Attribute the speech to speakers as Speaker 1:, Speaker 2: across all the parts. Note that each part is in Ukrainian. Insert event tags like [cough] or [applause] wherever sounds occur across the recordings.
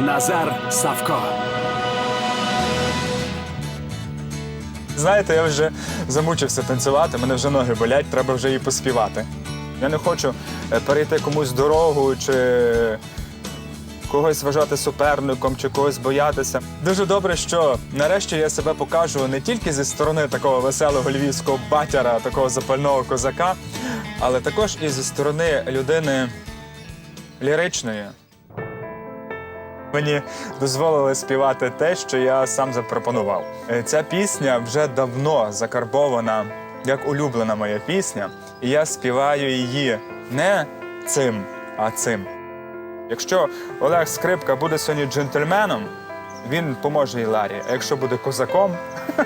Speaker 1: Назар Савко.
Speaker 2: Знаєте, я вже замучився танцювати, мене вже ноги болять, треба вже і поспівати. Я не хочу е, перейти комусь дорогу чи когось вважати суперником чи когось боятися. Дуже добре, що нарешті я себе покажу не тільки зі сторони такого веселого львівського батяра, такого запального козака, але також і зі сторони людини ліричної. Мені дозволили співати те, що я сам запропонував. Е, Ця пісня вже давно закарбована як улюблена моя пісня, і я співаю її не цим, а цим. Якщо Олег Скрипка буде сьогодні джентльменом, він поможе і Ларі. А якщо буде козаком,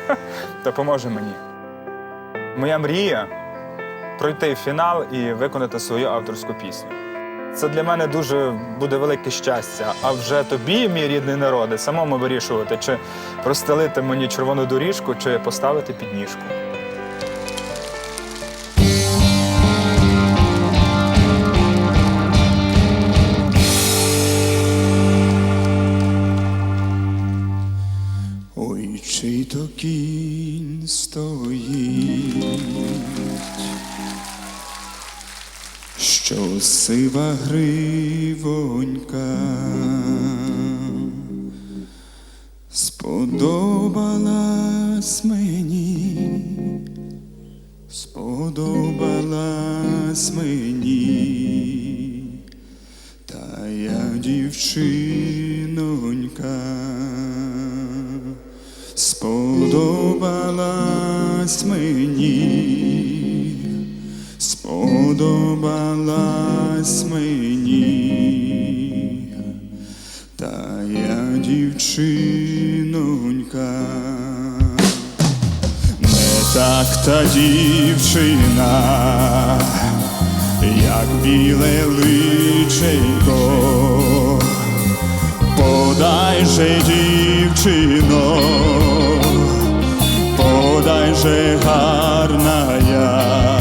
Speaker 2: [laughs] то поможе мені. Моя мрія пройти фінал і виконати свою авторську пісню. Це для мене дуже буде велике щастя. А вже тобі, мій рідний народи, самому вирішувати, чи простелити мені червону доріжку, чи поставити підніжку.
Speaker 3: Ой, чий то кінь стоїть, що сива гривонька сподобалась мені, сподобалась мені, та я дівчинонька сподобалась мені, сподобалась мені, та я дівчинонька, не так та дівчина, як біле личенько. Подай же, дівчино, подай же гарна я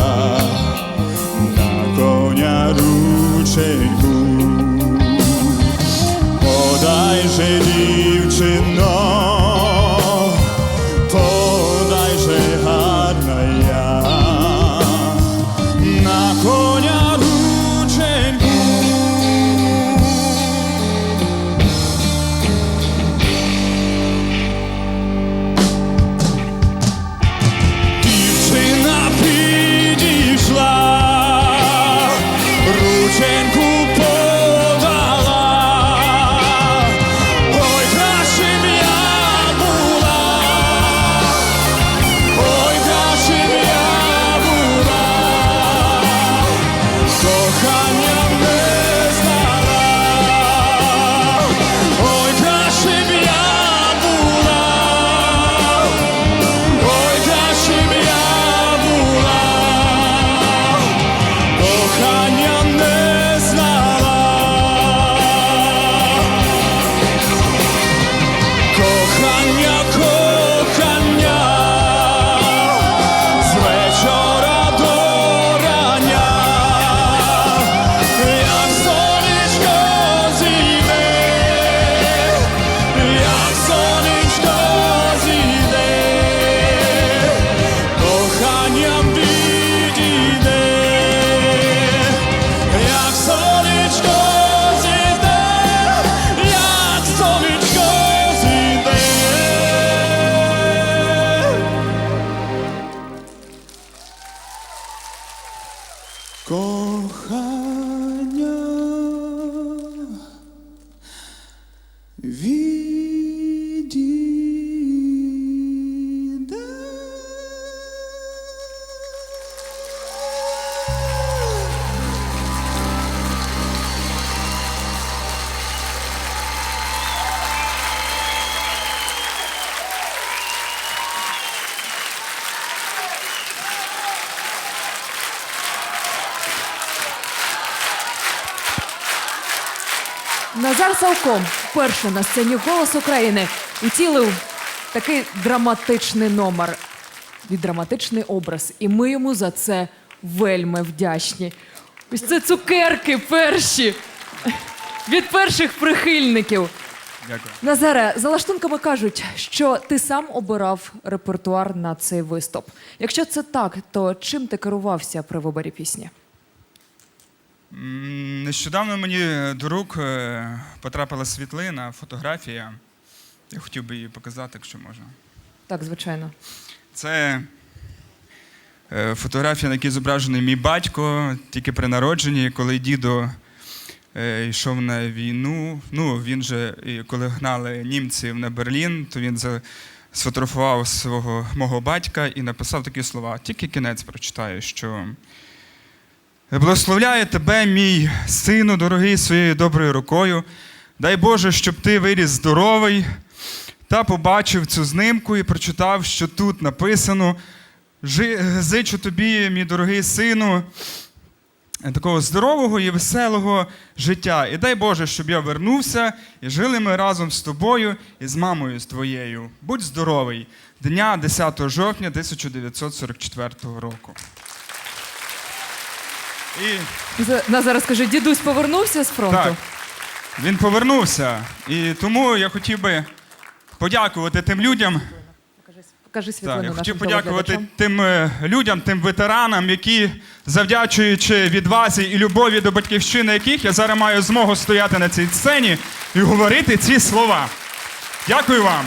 Speaker 4: Назар Савком вперше на сцені Голос України утілив такий драматичний номер, і драматичний образ. І ми йому за це вельми вдячні. Ось це цукерки перші від перших прихильників.
Speaker 5: Дякую.
Speaker 4: Назаре, за лаштунками кажуть, що ти сам обирав репертуар на цей виступ. Якщо це так, то чим ти керувався при виборі пісні?
Speaker 5: Нещодавно мені до рук е, потрапила світлина, фотографія. Я хотів би її показати, якщо можна.
Speaker 4: Так, звичайно.
Speaker 5: Це е, фотографія, на якій зображений мій батько тільки при народженні, коли дідо е, йшов на війну. Ну, він же, коли гнали німців на Берлін, то він сфотографував свого мого батька і написав такі слова. Тільки кінець прочитаю, що. Благословляю тебе, мій сину, дорогий, своєю доброю рукою. Дай Боже, щоб ти виріс здоровий та побачив цю знимку і прочитав, що тут написано: Зичу тобі, мій дорогий сину, такого здорового і веселого життя. І дай Боже, щоб я вернувся і жили ми разом з тобою і з мамою з твоєю. Будь здоровий. Дня 10 жовтня 1944 року. І
Speaker 4: За- Назаре, скажи, дідусь повернувся з фронту?
Speaker 5: так, він повернувся. І тому я хотів би подякувати тим людям.
Speaker 4: Покажи світлину
Speaker 5: Так, я
Speaker 4: нашим
Speaker 5: хотів подякувати
Speaker 4: телеглядачам.
Speaker 5: тим е, людям, тим ветеранам, які, завдячуючи відвазі і любові до батьківщини, яких я зараз маю змогу стояти на цій сцені і говорити ці слова. Дякую вам.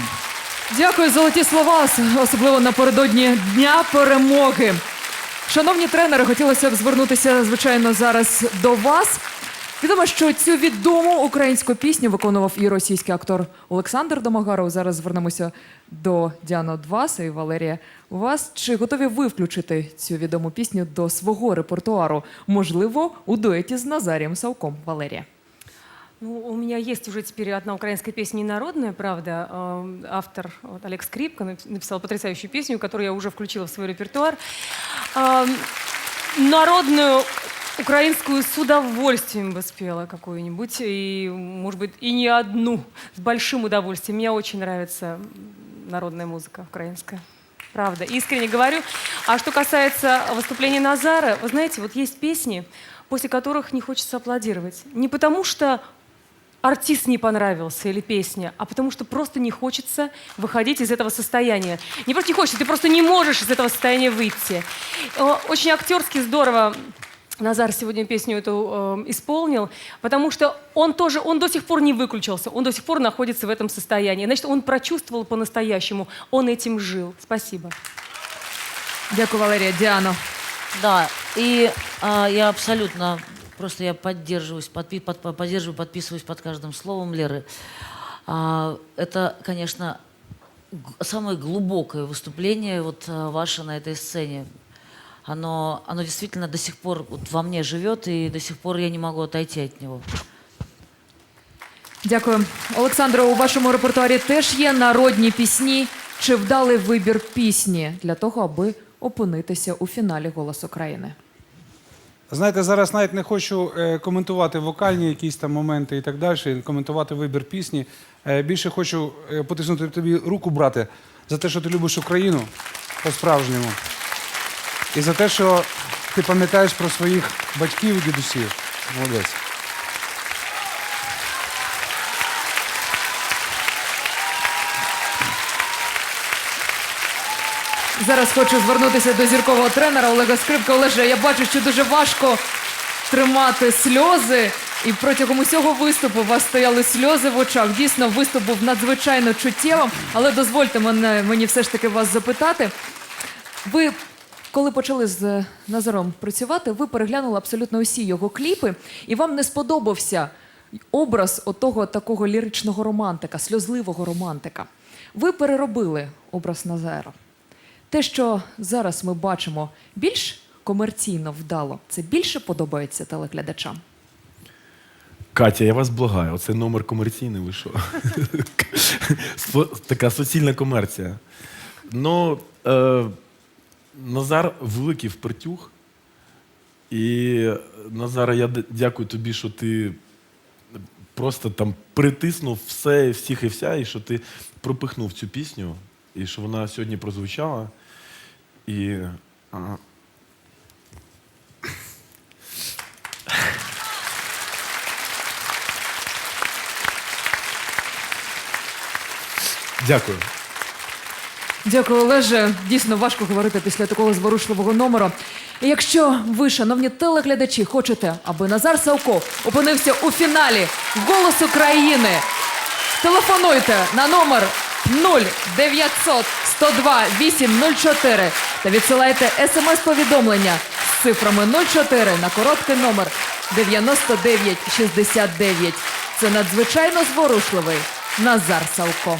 Speaker 4: Дякую, золоті слова, ос- особливо напередодні Дня перемоги. Шановні тренери, хотілося б звернутися, звичайно, зараз до вас. Відомо, що цю відому українську пісню виконував і російський актор Олександр Домагаров. Зараз звернемося до Діана Дваса і Валерія. Вас чи готові ви включити цю відому пісню до свого репертуару? Можливо, у дуеті з Назарієм Савком. Валерія.
Speaker 6: Ну, у меня есть уже теперь одна украинская песня народная, правда. Эм, Автор вот, Олег Скрипка напи- написал потрясающую песню, которую я уже включила в свой репертуар. Эм, Народную украинскую с удовольствием бы спела какую-нибудь, и, может быть, и не одну, с большим удовольствием. Мне очень нравится народная музыка украинская. Правда, искренне говорю. А что касается выступления Назара, вы знаете, вот есть песни, после которых не хочется аплодировать. Не потому что артист не понравился или песня, а потому что просто не хочется выходить из этого состояния. Не просто не хочется, ты просто не можешь из этого состояния выйти. Э, Очень актерски здорово Назар сегодня песню эту э, исполнил, потому что он тоже, он до сих пор не выключился, он до сих пор находится в этом состоянии. Значит, он прочувствовал по-настоящему, он этим жил. Спасибо.
Speaker 4: Дякую, Валерія. Діано.
Speaker 7: Да, и а, я абсолютно, просто я поддерживаюсь, подпи- под- под- поддерживаю, подписываюсь под каждым словом Леры. А, это, конечно, г- самое глубокое выступление вот а, ваше на этой сцене. Оно, оно действительно до сих пор вот во мне живет, и до сих пор я не могу отойти от него.
Speaker 4: Дякую. Олександро, у вашому репертуарі теж є народні пісні. Чи вдалий вибір пісні для того, аби опинитися у фіналі Голос України?
Speaker 8: Знаєте, зараз навіть не хочу е, коментувати вокальні якісь там моменти і так далі, коментувати вибір пісні. Е, більше хочу е, потиснути тобі руку, брате, за те, що ти любиш Україну по-справжньому. І за те, що ти пам'ятаєш про своїх батьків і дідусів. Молодець.
Speaker 4: Зараз хочу звернутися до зіркового тренера Олега Скрипка. Олеже, я бачу, що дуже важко тримати сльози. І протягом усього виступу у вас стояли сльози в очах. Дійсно, виступ був надзвичайно чуттєвим. Але дозвольте мене, мені все ж таки вас запитати. Ви, коли почали з Назаром працювати, ви переглянули абсолютно усі його кліпи, і вам не сподобався образ отого такого ліричного романтика, сльозливого романтика. Ви переробили образ Назара. Те, що зараз ми бачимо більш комерційно вдало, це більше подобається телеглядачам.
Speaker 9: Катя, я вас благаю, оцей номер комерційний вийшов. Така суцільна комерція. Ну, е, Назар великий впертюх. І Назара, я дякую тобі, що ти просто там притиснув все, всіх і вся, і що ти пропихнув цю пісню, і що вона сьогодні прозвучала. І Дякую.
Speaker 4: Дякую, Олеже. Дійсно важко говорити після такого зворушливого номеру. І якщо ви, шановні телеглядачі, хочете, аби Назар Савко опинився у фіналі «Голос України», телефонуйте на номер 0900 102 804 та відсилайте смс-повідомлення з цифрами 04 на короткий номер 9969. Це надзвичайно зворушливий Назар Савко.